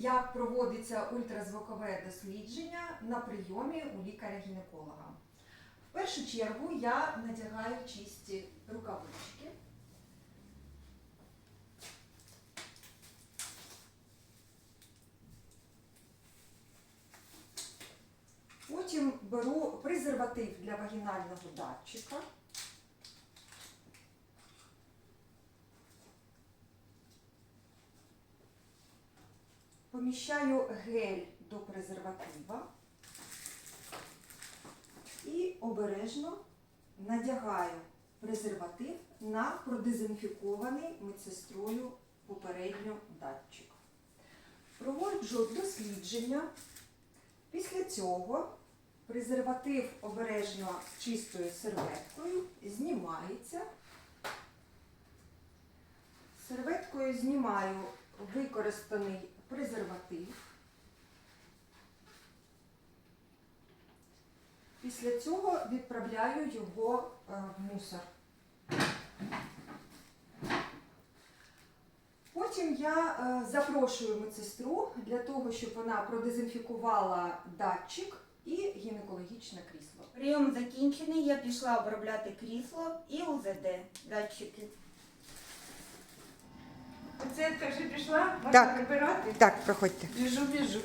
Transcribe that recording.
Як проводиться ультразвукове дослідження на прийомі у лікаря-гінеколога? В першу чергу я надягаю чисті рукавички. Потім беру презерватив для вагінального датчика. Поміщаю гель до презерватива і обережно надягаю презерватив на продезінфікований медсестрою попередньо датчик. Проводжу дослідження. Після цього презерватив обережно чистою серветкою знімається. Серветкою знімаю використаний презерватив. Після цього відправляю його е, в мусор. Потім я е, запрошую медсестру для того, щоб вона продезінфікувала датчик і гінекологічне крісло. Прийом закінчений, я пішла обробляти крісло і УЗД датчики. Ти вже пішла? Так. вибирати? Так, проходьте. Біжу, біжу.